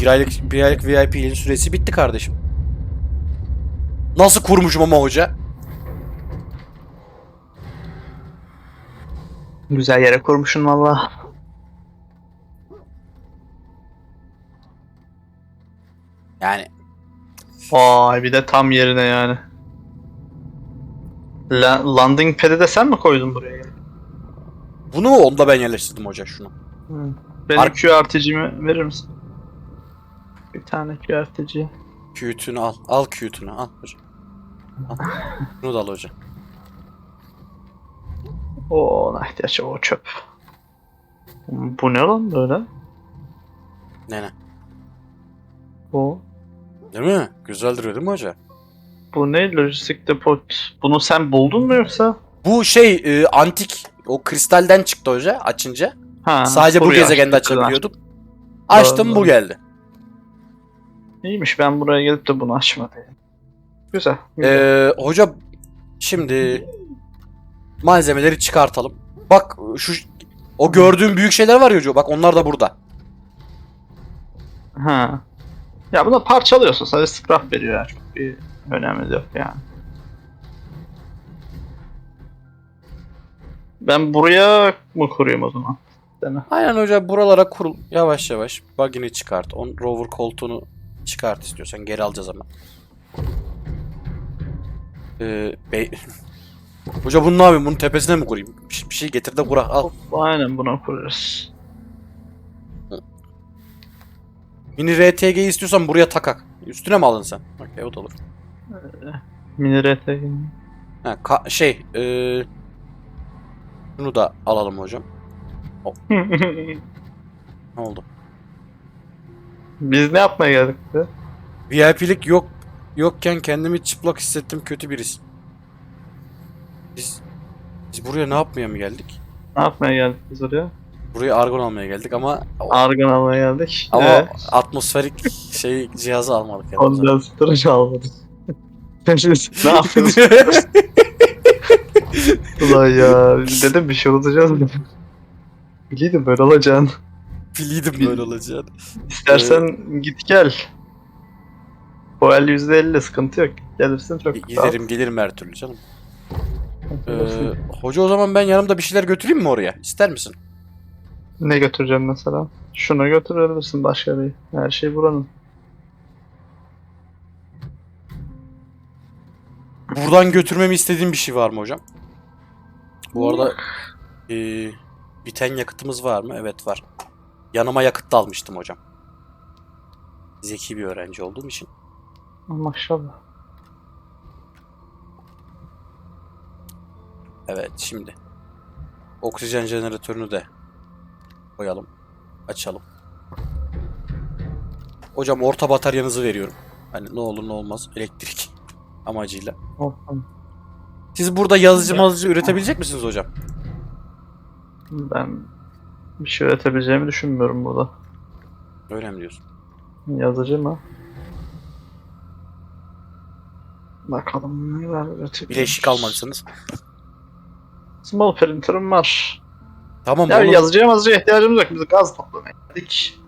Bir aylık, bir aylık VIP'nin süresi bitti kardeşim. Nasıl kurmuşum ama hoca? Güzel yere kurmuşsun valla. Yani Vay bir de tam yerine yani. La- landing pad'i de sen mi koydun buraya? bunu mu onda ben yerleştirdim hoca şunu. Benim Ar- QRTC'mi verir misin? Bir tane QRTC. Q'tunu al. Al Q'tunu al hocam. Al. Bunu da al hocam. O ona ihtiyaç o çöp. Bu ne lan böyle? Ne ne? Bu. Değil mi? Güzel duruyor değil mi hoca? Bu ne? Lojistik depot. Bunu sen buldun mu yoksa? Bu şey e, antik o kristalden çıktı hoca açınca. Ha, Sadece bu gezegende açabiliyordum. Açtım bu Doğru. geldi. İyiymiş ben buraya gelip de bunu açmadım. Güzel. güzel. Ee, hoca şimdi malzemeleri çıkartalım. Bak şu o gördüğün büyük şeyler var ya hoca. Bak onlar da burada. Ha. Ya buna parçalıyorsun sadece scrap veriyor yani. Çok bir önemi yok yani. Ben buraya mı kurayım o zaman? Mi? Aynen hoca buralara kurul. Yavaş yavaş. Bug'ini çıkart. On rover koltuğunu çıkart istiyorsan. Geri alacağız ama. Ee, bey... Hoca bunu ne yapayım? Bunun tepesine mi kurayım? Bir bir şey getir de kura. Al. Aynen buna kurarız. Mini RTG istiyorsan buraya takak. Üstüne mi aldın sen? Okey o da olur. Mini RTG. Ha, şey, ee, bunu da alalım hocam. Ne oldu? Biz ne yapmaya geldik be? VIP'lik yok yokken kendimi çıplak hissettim kötü birisi. Biz biz buraya ne yapmaya mı geldik? Ne yapmaya geldik biz oraya? Buraya argon almaya geldik ama Argon almaya geldik. ama Evet. atmosferik şey cihazı almadık yani. Ondan storage almadık. ne yapıyorsun? Ulan ya dedim bir şey olacağız mı? Biliyordum böyle olacağını. Biliydim böyle olacağını. İstersen git gel. Bu el %50 sıkıntı yok. Gelirsin çok Giderim gelirim her türlü canım. Ee, Gelirsin. hoca o zaman ben yanımda bir şeyler götüreyim mi oraya? İster misin? Ne götüreceğim mesela? Şunu götürebilirsin başka bir. Her şey buranın. Buradan götürmemi istediğin bir şey var mı hocam? Bu arada ee, biten yakıtımız var mı? Evet var. Yanıma yakıt da almıştım hocam. Zeki bir öğrenci olduğum için. Maşallah. Evet şimdi. Oksijen jeneratörünü de koyalım. Açalım. Hocam orta bataryanızı veriyorum. Hani ne olur ne olmaz elektrik amacıyla. Tamam. Siz burada yazıcı Ya. mazıcı üretebilecek misiniz hocam? Ben bir şey üretebileceğimi düşünmüyorum burada. Öyle mi diyorsun? Yazıcı mı? Bakalım neler üretebilirim. Bileşik almalısınız. Small printer'ım var. Tamam Ya onu- yazıcıya mazıcıya ihtiyacımız yok. Biz gaz toplamaya geldik.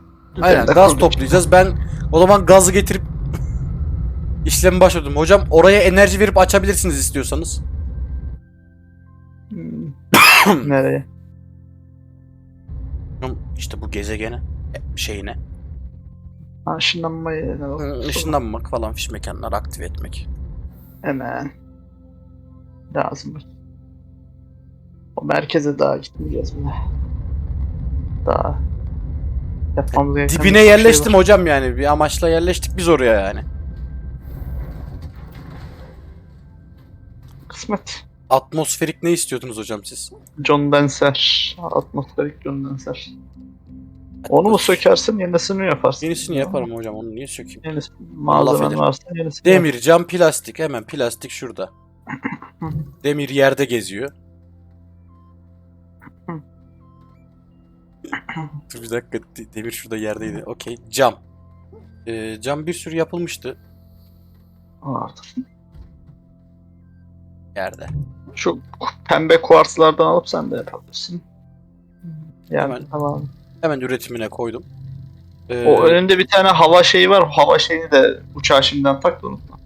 Aynen gaz kaldık. toplayacağız. Ben o zaman gazı getirip işlemi başladım. Hocam oraya enerji verip açabilirsiniz istiyorsanız. Hmm. Nereye? İşte bu gezegene şeyine hı, ışınlanmak falan fiş mekanları aktive etmek. Hemen. Lazım. O merkeze daha gitmeyeceğiz bile. Daha yapmamız gereken Dibine şey yerleştim var. hocam yani. Bir amaçla yerleştik biz oraya yani. Kısmet. Atmosferik ne istiyordunuz hocam siz? John Denser. Atmosferik John Denser. Onu mu sökersin yenisini yaparsın. Yenisini yaparım hocam onu niye sökeyim? Yenisi, malzemen varsa yenisini. Demir, cam, plastik. Hemen plastik şurada. Demir yerde geziyor. Dur bir dakika. de- Demir şurada yerdeydi. Okey. Cam. Ee, cam bir sürü yapılmıştı Vardır. yerde. Şu pembe kuartslardan alıp sen de yapabilirsin. Yani Hemen. tamam. Hemen üretimine koydum. Ee, O önünde bir tane hava şeyi var. Hava şeyini de uçağa şimdiden tak da unutma.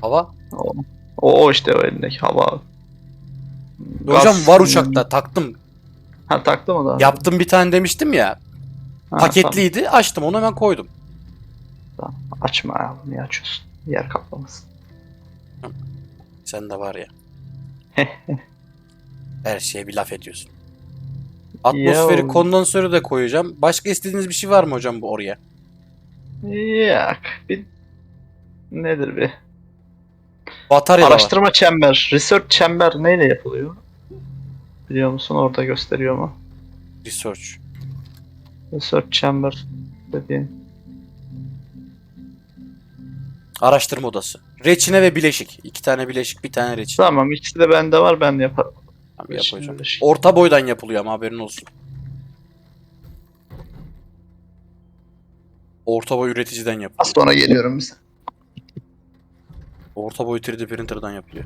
hava. O, o, işte o elindeki hava. Hocam Gaz- var uçakta taktım. Ha taktı mı daha? Yaptım bir tane demiştim ya. Ha, paketliydi. Açtım onu hemen koydum. Tamam. Açma ya. Niye açıyorsun? Yer kaplamasın. Sen de var ya. Her şeye bir laf ediyorsun. Atmosferi Ya- kondansörü de koyacağım. Başka istediğiniz bir şey var mı hocam bu oraya? Yok. Bir... Nedir bir? Batarya da var. Araştırma çember. Research çember neyle yapılıyor? Biliyor musun? Orada gösteriyor mu? Research. Research chamber dediğin. Araştırma odası. Reçine ve bileşik. İki tane bileşik, bir tane reçine. Tamam ikisi de bende var ben yaparım. Tamam, reçine, yapacağım. bileşik. Orta boydan yapılıyor ama haberin olsun. Orta boy üreticiden yapılıyor. Az sonra geliyorum bize. Orta boy 3D printer'dan yapılıyor.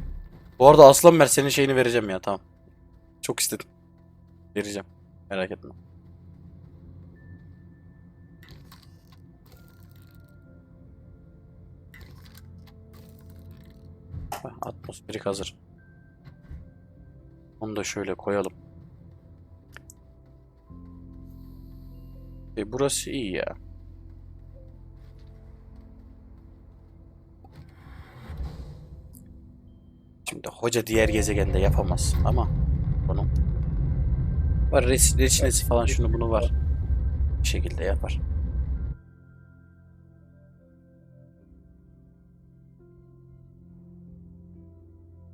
Bu arada Aslan Mer senin şeyini vereceğim ya tamam. Çok istedim. Vereceğim. Merak etme. Heh, Atmosferik hazır. Onu da şöyle koyalım. E burası iyi ya. Şimdi hoca diğer gezegende yapamaz ama bunu var res, reçinesi falan şunu bunu var. Bir şekilde yapar.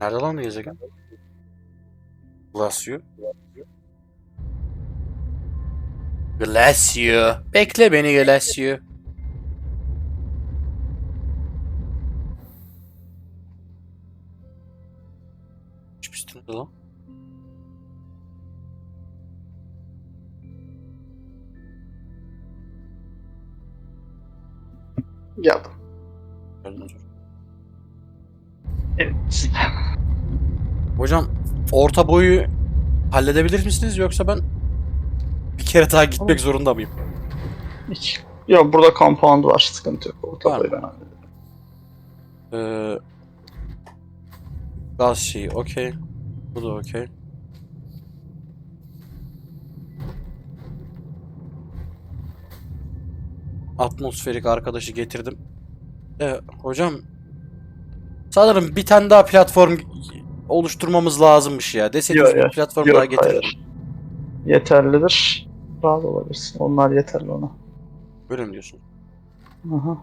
Nerede lan bu gezegen? Glacio. Glacio. Bekle beni üstünde lan. Geldim. Evet. Hocam orta boyu halledebilir misiniz yoksa ben bir kere daha gitmek zorunda mıyım? Hiç. Ya burada compound var sıkıntı yok. Orta Var boy mı? ben hallederim. Ee, gaz şeyi okey. Bu da okey. Atmosferik arkadaşı getirdim. Ee, hocam sanırım bir tane daha platform oluşturmamız lazımmış ya. Deseniz bir platform Yok daha getirdim. hayır. Yeterlidir. Rahat olabilirsin. Onlar yeterli ona. Böyle mi diyorsun? Aha.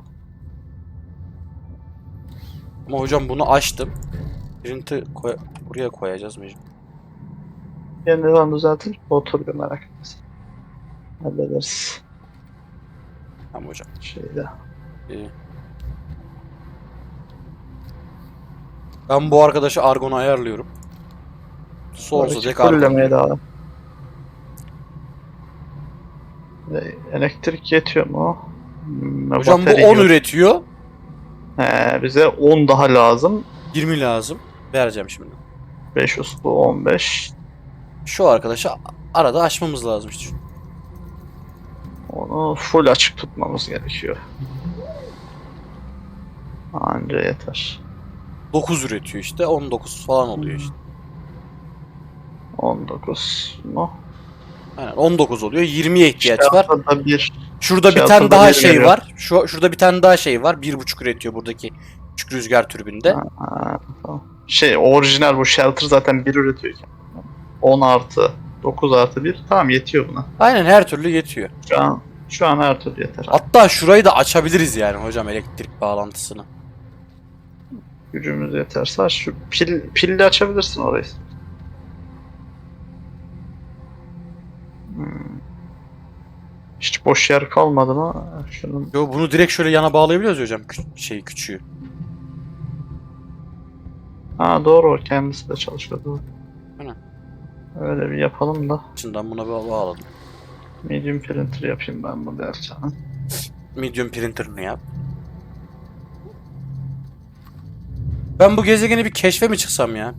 Ama hocam bunu açtım. Print'i koy buraya koyacağız mecbur. Yeniden düzeltir. Oturuyor merak etmesin. Hallederiz. Tamam hocam. Şeyde. İyi. Ben bu arkadaşı Argon'u ayarlıyorum. Oradaki dek Argon. Elektrik yetiyor mu? Hmm, Hocam bu batarya 10 yok. üretiyor. He, bize 10 daha lazım. 20 lazım. Vereceğim şimdi. 500 bu 15. Şu arkadaşı arada açmamız lazım. Onu full açık tutmamız gerekiyor. Anca yeter. 9 üretiyor işte. 19 falan oluyor işte. 19 mu? Aynen 19 oluyor. 20'ye ihtiyaç var. Haftada bir Şurada bir tane daha bir şey var. Şu şurada bir tane daha şey var. 1.5 üretiyor buradaki küçük rüzgar. Ha, tamam. şey orijinal bu shelter zaten 1 üretiyor. 10 artı 9 artı 1 tamam yetiyor buna. Aynen her türlü yetiyor. Şu an şu an her türlü yeter. Hatta şurayı da açabiliriz yani hocam elektrik bağlantısını. Gücümüz yeterse şu pil pilli açabilirsin orayı. Hmm. Hiç boş yer kalmadı mı? Şunun Yo bunu direkt şöyle yana bağlayabiliyoruz ya hocam kü- şey küçüğü. Ha doğru kendisi de çalışıyor doğru. Aynen. Öyle bir yapalım da İçinden buna ba- bağladım. medium printer yapayım ben bu derken. Medium printer'ını yap. Ben bu gezegeni bir keşfe mi çıksam ya?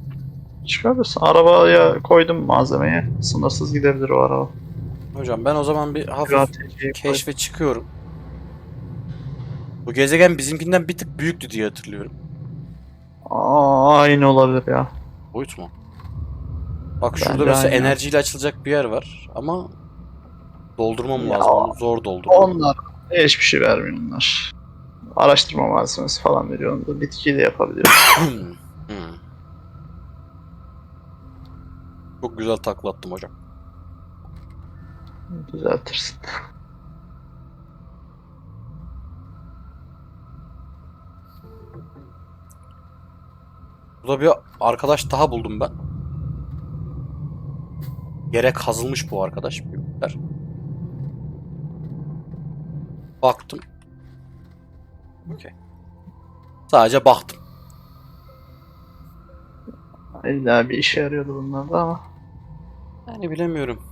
Çıkarırsın. Arabaya koydum malzemeyi. Sınırsız gidebilir o araba. Hocam ben o zaman bir hafif koy. keşfe çıkıyorum. Bu gezegen bizimkinden bir tık büyüktü diye hatırlıyorum. Aa, aynı olabilir ya. Boyut mu? Bak şurada Bence mesela aynı. enerjiyle açılacak bir yer var ama doldurmam Ya, lazım. Onu zor doldurmam. Onlar hiçbir şey vermiyor onlar. Araştırma malzemesi falan veriyor. Onu da bitkiyle yapabiliyor. Hmm. Çok güzel taklattım hocam. Düzeltirsin. Burada bir arkadaş daha buldum ben. Yere kazılmış bu arkadaş. Büyükler. Baktım. Okey. Sadece baktım. İlla bir işe yarıyordu bunlar da ama. Yani bilemiyorum.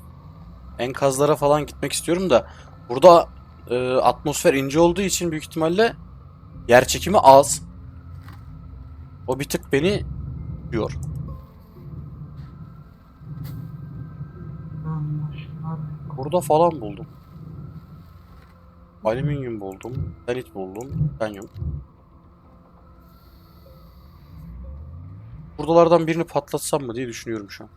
Enkazlara falan gitmek istiyorum da burada e, atmosfer ince olduğu için büyük ihtimalle yer çekimi az. O bir tık beni diyor. Burada falan buldum. Alüminyum buldum. Granit buldum. Kanyum. Buradalardan birini patlatsam mı diye düşünüyorum şu an.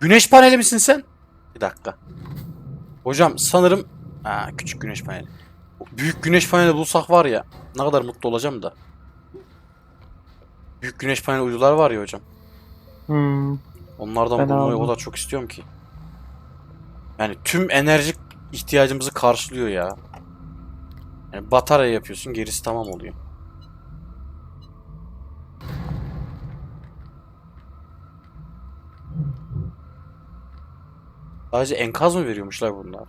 Güneş paneli misin sen? Bir dakika. Hocam sanırım... Ha, küçük güneş paneli. Büyük güneş paneli bulsak var ya ne kadar mutlu olacağım da. Büyük güneş paneli uydular var ya hocam. Hmm. Onlardan Fena bulmayı o kadar çok istiyorum ki. Yani tüm enerji ihtiyacımızı karşılıyor ya. Yani batarya yapıyorsun gerisi tamam oluyor. Sadece enkaz mı veriyormuşlar bunlar?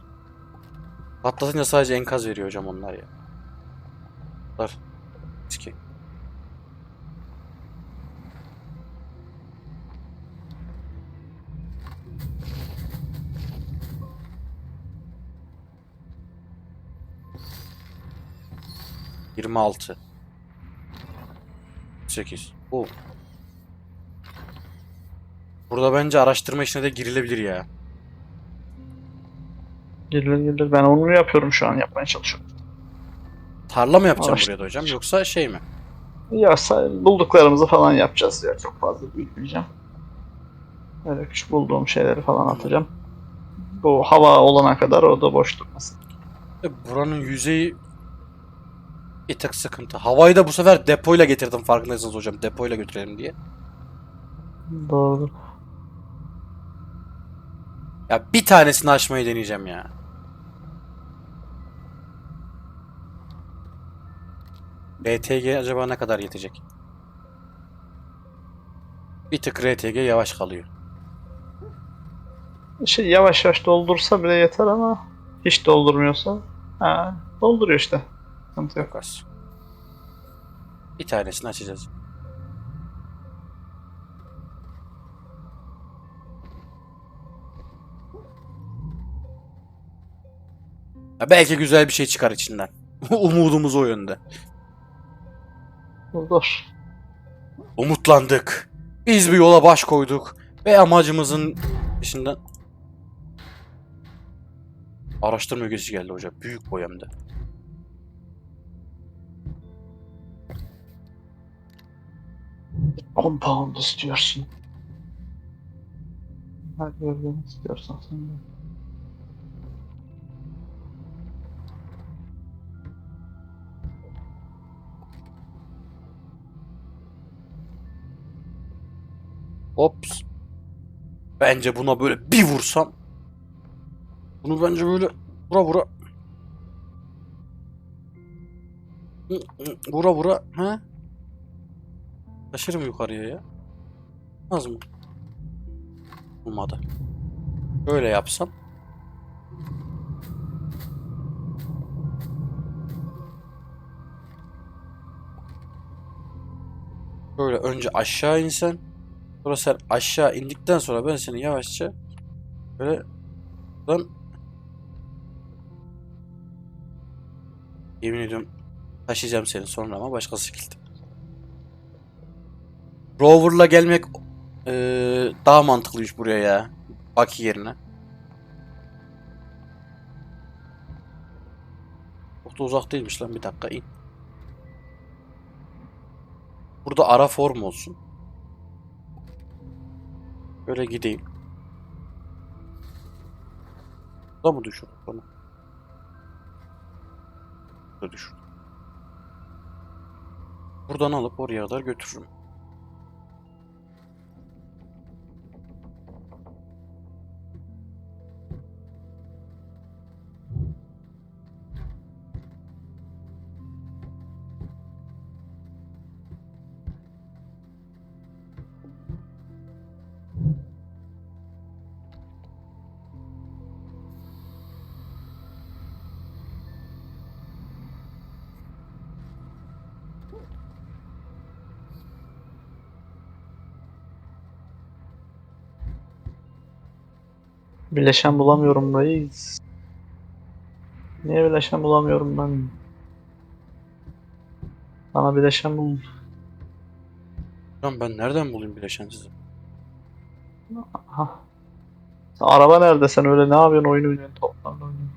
Patlatınca sadece enkaz veriyor hocam onlar ya. Bunlar 26 8 Oo. Burada bence araştırma işine de girilebilir ya. Girilir girilir. Ben onu yapıyorum şu an yapmaya çalışıyorum. Tarla mı yapacağım Araştır. buraya da hocam yoksa şey mi? Yoksa bulduklarımızı falan yapacağız ya. Çok fazla büyütmeyeceğim. Böyle küçük bulduğum şeyleri falan atacağım. Bu hava olana kadar orada boş durmasın. E, buranın yüzeyi bir tık sıkıntı. Havayı da bu sefer depoyla getirdim farkındaysanız hocam. Depoyla götürelim diye. Doğru. Ya bir tanesini açmayı deneyeceğim ya. RTG acaba ne kadar yetecek? Bir tık RTG yavaş kalıyor. Şey yavaş yavaş doldursa bile yeter ama hiç doldurmuyorsa ha, dolduruyor işte. Sıkıntı yok az. Bir tanesini açacağız. Ya belki güzel bir şey çıkar içinden. Umudumuz o yönde. Olur. Umutlandık. Biz bir yola baş koyduk ve amacımızın peşinden araştırma gezisi geldi hocam. Büyük boyamda. 10 pound istiyorsun. Her yerden istiyorsan sen de. Ops. Bence buna böyle bir vursam. Bunu bence böyle vura vura. Vura vura. Ha? Taşırım yukarıya ya. Az mı? Olmadı. Böyle yapsam. Böyle önce aşağı insen. Sonra sen aşağı indikten sonra ben seni yavaşça böyle buradan yemin ediyorum taşıyacağım seni sonra ama başka şekilde. Rover'la gelmek eee, daha mantıklıymış buraya ya. Baki yerine. Çok da uzak değilmiş lan bir dakika in. Burada ara form olsun. Böyle gideyim. Da mı düşürdük bunu? Burada düşürdük. Buradan alıp oraya kadar götürürüm. Bileşen bulamıyorum reis. Niye bileşen bulamıyorum ben? Bana bileşen bul. Lan ben nereden bulayım bileşen sizi? Aha. Sen araba nerede? Sen öyle ne yapıyorsun? Oyun oynuyorsun. Toplarla oynuyorsun.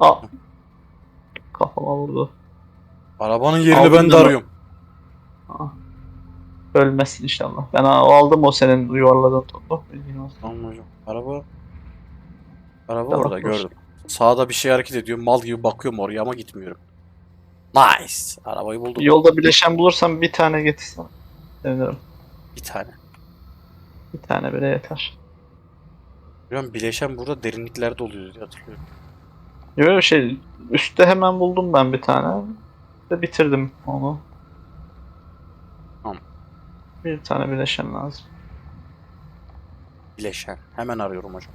Aa. Kafama vurdu. Arabanın yerini Aldın ben de arıyorum. Ölmezsin inşallah. Ben aldım o senin yuvarladığın topu. Bilgin olsun. Tamam hocam. Araba Araba Tamam, orada boş. gördüm. Sağda bir şey hareket ediyor. Mal gibi bakıyorum oraya ama gitmiyorum. Nice. Arabayı buldum. Yolda bileşen bulursan bir tane getirsen. Sevinirim. Bir tane. Bir tane bile yeter. Hocam bileşen burada derinliklerde oluyor diye hatırlıyorum. Yok şey üstte hemen buldum ben bir tane. Ve bitirdim onu. Bir tane bileşen lazım. Bileşen. Hemen arıyorum hocam.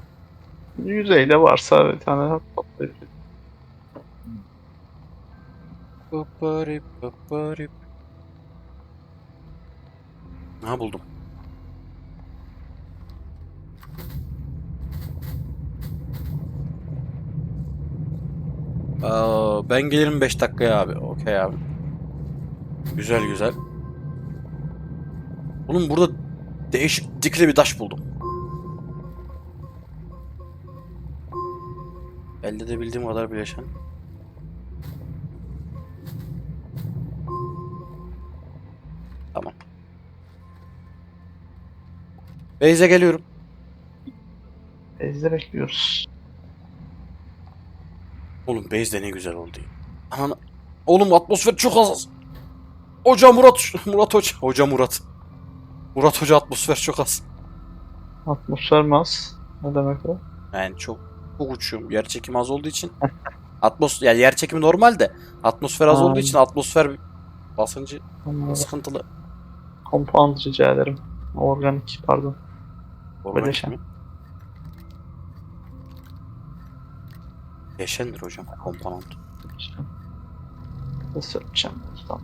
Yüzeyle varsa bir tane toplayıp Paparip, paparip. Ha buldum. Aa, ben gelirim 5 dakikaya abi. Okey abi. Güzel güzel. Oğlum burada değişik dikili bir taş buldum. Elde edebildiğim kadar bileşen. Tamam. Beyze geliyorum. ezde bekliyoruz. Oğlum Beyze ne güzel oldu. ya. Ananı... Oğlum atmosfer çok az. Hoca Murat. Murat Hoca. Hoca Murat. Murat Hoca atmosfer çok az. Atmosfer mi az? Ne demek o? Yani çok çok uçuyorum. Yer çekimi az olduğu için. Atmos yani yer çekimi normal de atmosfer az Ha. olduğu için atmosfer basıncı Anladım. sıkıntılı. Compound rica ederim. Organik pardon. Organik Bileşen. mi? Bileşendir hocam komponent. Isıracağım. Tamam.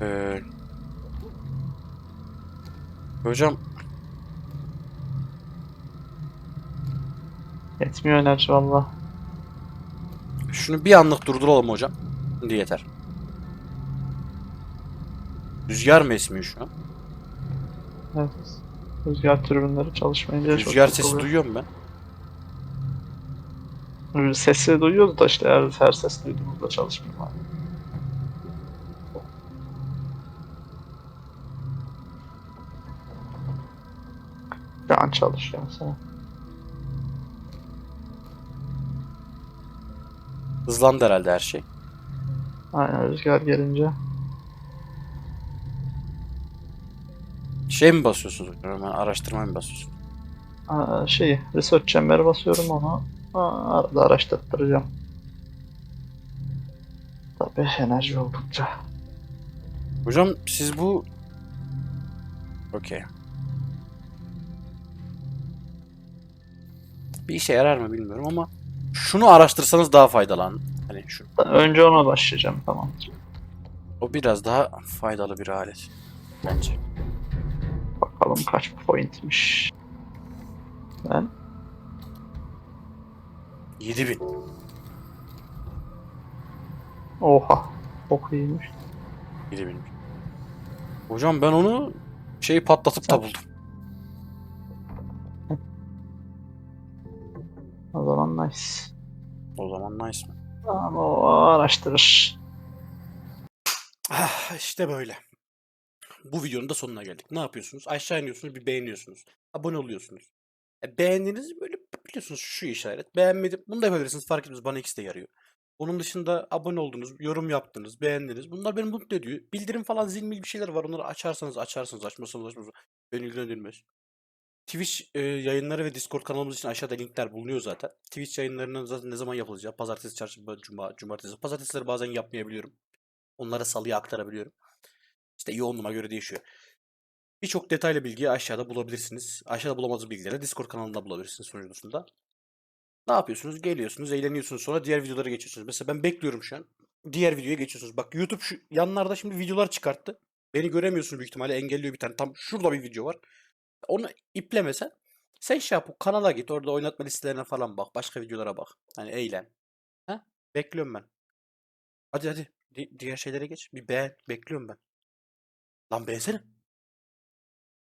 Ee, hocam Yetmiyor enerji valla. şunu bir anlık durduralım hocam. Şimdi yeter. Rüzgar mı esmiyor şu an? Evet. Rüzgar türbinleri çalışmayınca çok Rüzgar sesi oluyor. duyuyorum ben. Sesi duyuyoruz da işte her, her ses duyduğumuzda çalışmıyor. abi. An çalışıyor mesela. Hızlandı herhalde her şey. Aynen rüzgar gelince. Şey mi basıyorsunuz? Hemen araştırma mı basıyorsunuz? Aa, şeyi, research chamber'e basıyorum onu. Aa, arada araştırtıracağım. Tabii enerji oldukça. Hocam siz bu... Okey. Bir işe yarar mı bilmiyorum ama şunu araştırsanız daha faydalı. Hani şu. Önce ona başlayacağım tamam. O biraz daha faydalı bir alet. Bence. Bakalım kaç pointmiş. Ben 7000. oha çok iyiymiş. 7000. Hocam ben onu şey patlatıp da buldum. O zaman nice. O zaman nice mi? Ama o araştırır. Ah, işte böyle. Bu videonun da sonuna geldik. Ne yapıyorsunuz? Aşağı iniyorsunuz, bir beğeniyorsunuz. Abone oluyorsunuz. E, beğendiğiniz böyle biliyorsunuz şu işaret. Beğenmedim. Bunu da yapabilirsiniz. Fark etmez. Bana ikisi de yarıyor. Onun dışında abone oldunuz, yorum yaptınız, beğendiniz. Bunlar beni mutlu ediyor. Bildirim falan zil mil bir şeyler var. Onları açarsanız açarsınız, açmasanız açmazsanız. Beni ilgilendirmez. Twitch e, yayınları ve Discord kanalımız için aşağıda linkler bulunuyor zaten. Twitch yayınlarının zaten ne zaman yapılacağı? Pazartesi, çarşamba, cuma, cumartesi. Pazartesileri bazen yapmayabiliyorum. Onları salıya aktarabiliyorum. İşte yoğunluğuma göre değişiyor. Birçok detaylı bilgiyi aşağıda bulabilirsiniz. Aşağıda bulamadığınız bilgileri Discord kanalında bulabilirsiniz sunucusunda. Ne yapıyorsunuz? Geliyorsunuz, eğleniyorsunuz. Sonra diğer videolara geçiyorsunuz. Mesela ben bekliyorum şu an. Diğer videoya geçiyorsunuz. Bak YouTube şu yanlarda şimdi videolar çıkarttı. Beni göremiyorsunuz büyük ihtimalle. Engelliyor bir tane. Tam şurada bir video var. Onu iplemesen sen şey yap. Kanala git. Orada oynatma listelerine falan bak. Başka videolara bak. Hani eğlen. Ha? Bekliyorum ben. Hadi hadi. Di- diğer şeylere geç. Bir beğen. Bekliyorum ben. Lan beğensene.